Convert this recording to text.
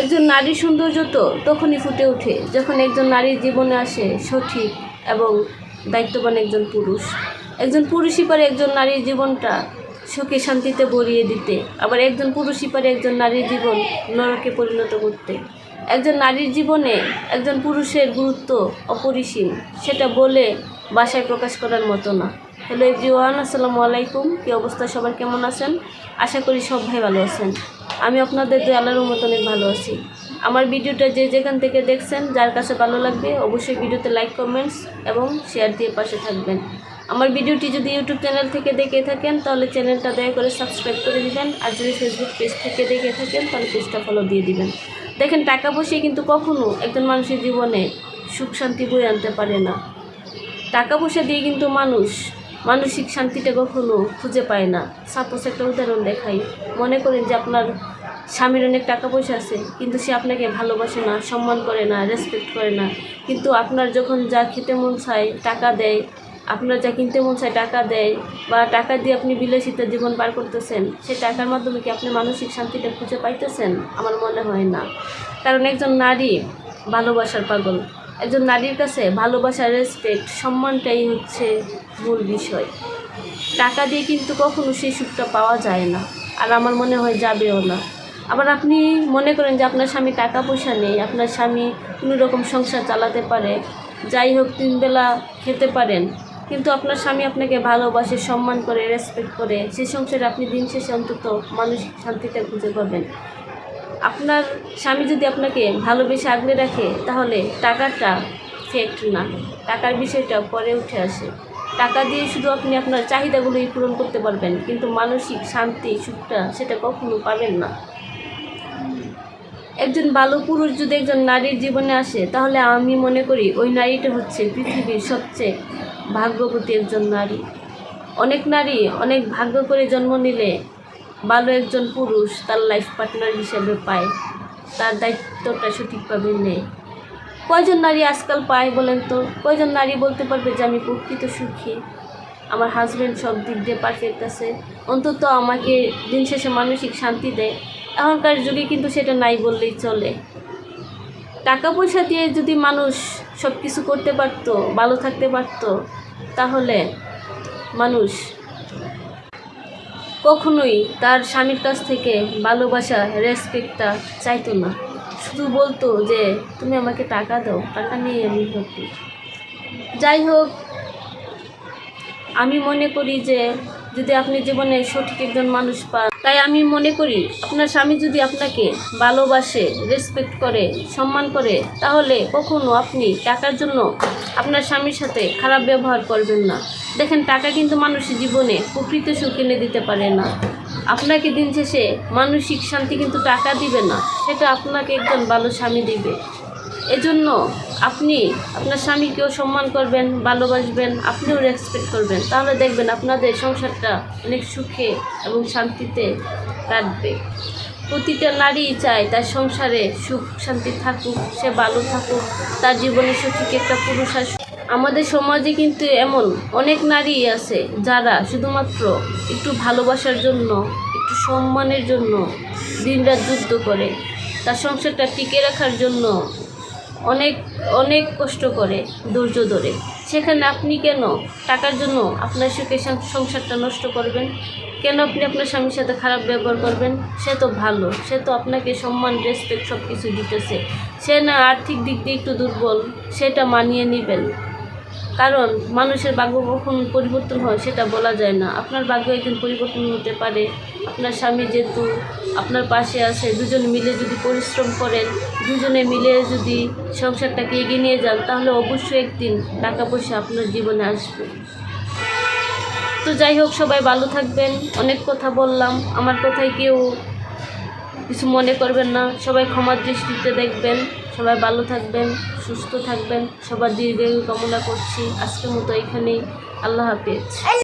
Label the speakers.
Speaker 1: একজন নারীর সৌন্দর্য তো তখনই ফুটে ওঠে, যখন একজন নারীর জীবনে আসে সঠিক এবং দায়িত্ববান একজন পুরুষ। একজন পুরুষই পারে একজন নারীর জীবনটা সুখে শান্তিতে ভরিয়ে দিতে, আবার একজন পুরুষই পারে একজন নারীর জীবন নরকে পরিণত করতে। একজন নারীর জীবনে একজন পুরুষের গুরুত্ব অপরিসীম, সেটা বলে বাসায় প্রকাশ করার মতো না। হ্যালো এভরিওয়ান আসসালামু আলাইকুম, কী অবস্থা? সবার কেমন আছেন? আশা করি সব ভাই ভালো আছেন। আমি আপনাদের আল্লাহর মতো অনেক ভালো আছি। আমার ভিডিওটা যে যেখান থেকে দেখছেন, যার কাছে ভালো লাগবে, অবশ্যই ভিডিওতে লাইক কমেন্টস এবং শেয়ার দিয়ে পাশে থাকবেন। আমার ভিডিওটি যদি ইউটিউব চ্যানেল থেকে দেখে থাকেন, তাহলে চ্যানেলটা দয়া করে সাবস্ক্রাইব করে দিবেন। আর যদি ফেসবুক পেজ থেকে দেখে থাকেন, তাহলে পেজটা ফলো দিয়ে দিবেন। দেখেন, টাকা পয়সা কিন্তু কখনো একজন মানুষের জীবনে সুখ শান্তি বয়ে আনতে পারে না। টাকা পয়সা দিয়ে কিন্তু মানুষ মানসিক শান্তিটা কখনো খুঁজে পায় না। সাপোজ একটা উদাহরণ দেখাই। মনে করেন যে আপনার স্বামীর অনেক টাকা পয়সা আছে, কিন্তু সে আপনাকে ভালোবাসে না, সম্মান করে না রেসপেক্ট করে না। কিন্তু আপনার যখন যা খেতে মন চায় টাকা দেয়, আপনার যা কিনতে মন চায় টাকা দেয়, বা টাকা দিয়ে আপনি বিলাসিতা জীবন পার করতেছেন সেই টাকার মাধ্যমে কি আপনি মানসিক শান্তিটা খুঁজে পাইতেছেন? আমার মনে হয় না। কারণ একজন নারী ভালোবাসার পাগল। একজন নারীর কাছে ভালোবাসা রেসপেক্ট সম্মানটাই হচ্ছে মূল বিষয়। টাকা দিয়ে কিন্তু কখনো সেই সুখটা পাওয়া যায় না, আর আমার মনে হয় যাবেও না। আবার আপনি মনে করেন যে আপনার স্বামী টাকা পয়সা নেই, আপনার স্বামী কোনো রকম সংসার চালাতে পারে, যাই হোক তিন বেলা খেতে পারেন, কিন্তু আপনার স্বামী আপনাকে ভালোবাসে, সম্মান করে রেসপেক্ট করে সেই সংসারে আপনি দিন শেষে অন্তত মানসিক শান্তিটা খুঁজে পাবেন। আপনার স্বামী যদি আপনাকে ভালোবেসে আগলে রাখে, তাহলে টাকাটা ফেক্ট না। টাকার বিষয়টা পরে উঠে আসে। টাকা দিয়ে শুধু আপনি আপনার চাহিদাগুলোই পূরণ করতে পারবেন, কিন্তু মানসিক শান্তি, সুখটা সেটা কখনো পাবেন না। একজন ভালো পুরুষ যদি একজন নারীর জীবনে আসে, তাহলে আমি মনে করি ওই নারীটা হচ্ছে পৃথিবীর সবচেয়ে ভাগ্যবতী একজন নারী। অনেক নারী অনেক ভাগ্য করে জন্ম নিলে ভালো একজন পুরুষ তার লাইফ পার্টনার হিসেবে পায়, তার দায়িত্বটা সঠিকভাবে নেয়। কয়জন নারী আজকাল পায় বলেন তো? কয়জন নারী বলতে পারবে যে আমি প্রকৃত সুখী? আমার হাজব্যান্ড সব দিক দিয়ে পারফেক্ট আছে। অন্তত আমাকে দিন শেষে মানসিক শান্তি দেয়। এখনকার যুগে কিন্তু সেটা নাই বললেই চলে। টাকা পয়সা দিয়ে যদি মানুষ সব কিছু করতে পারতো, ভালো থাকতে পারতো, তাহলে মানুষ কখনোই তার স্বামীর কাছ থেকে ভালোবাসা, রেসপেক্টটা চাইতো না। শুধু বলতো যে, তুমি আমাকে টাকা দাও, টাকা নিয়ে আমি ভর্তি। যাই হোক, আমি মনে করি যে, যদি আপনি জীবনে সঠিক একজন মানুষ পান তাই আমি মনে করি, আপনার স্বামী যদি আপনাকে ভালোবাসে রেসপেক্ট করে, সম্মান করে, তাহলে কখনো আপনি টাকার জন্য আপনার স্বামীর সাথে খারাপ ব্যবহার করবেন না। দেখেন, টাকা কিন্তু মানুষের জীবনে প্রকৃত সুখ এনে দিতে পারে না। আপনাকে দিন শেষে মানসিক শান্তি কিন্তু টাকা দিবে না, সেটা আপনাকে একজন ভালো স্বামী দিবে। এজন্য আপনি আপনার স্বামীকেও সম্মান করবেন, ভালোবাসবেন, আপনিও রেসপেক্ট করবেন। তাহলে দেখবেন আপনাদের সংসারটা অনেক সুখে এবং শান্তিতে কাটবে। প্রতিটা নারী চায় তার সংসারে সুখ, শান্তি থাকুক, সে ভালো থাকুক, তার জীবনে সঠিক একটা পুরুষ আসুক। আমাদের সমাজে কিন্তু এমন অনেক নারী আছে যারা শুধুমাত্র একটু ভালোবাসার জন্য, একটু সম্মানের জন্য দিনরাত যুদ্ধ করে। তার সংসারটা টিকে রাখার জন্য অনেক অনেক কষ্ট করে, ধৈর্য ধরে। সেখানে আপনি কেন টাকার জন্য আপনার সুখে সংসারটা নষ্ট করবেন? কেন আপনি আপনার স্বামীর সাথে খারাপ ব্যবহার করবেন? সে তো ভালো, সে তো আপনাকে সম্মান রেসপেক্ট সব কিছু দিতেছে। সে না আর্থিক দিক দিয়ে একটু দুর্বল, সেটা মানিয়ে নেবেন। কারণ মানুষের ভাগ্য কখন পরিবর্তন হয় সেটা বলা যায় না। আপনার ভাগ্য একদিন পরিবর্তন হতে পারে। আপনার স্বামী যেহেতু আপনার পাশে আছে, দুজন মিলে যদি পরিশ্রম করেন, দুজনে মিলে যদি সংসারটাকে এগিয়ে নিয়ে যান, তাহলে অবশ্যই একদিন টাকা পয়সা আপনার জীবনে আসবে। তো যাই হোক, সবাই ভালো থাকবেন। অনেক কথা বললাম। আমার কথায় কেউ কিছু মনে করবেন না। সবাই ক্ষমার দৃষ্টিতে দেখবেন। সবাই ভালো থাকবেন। সুস্থ থাকবেন সবার দীর্ঘায়ু কামনা করছি। আজকের মতো এখানেই আল্লাহ হাফেজ।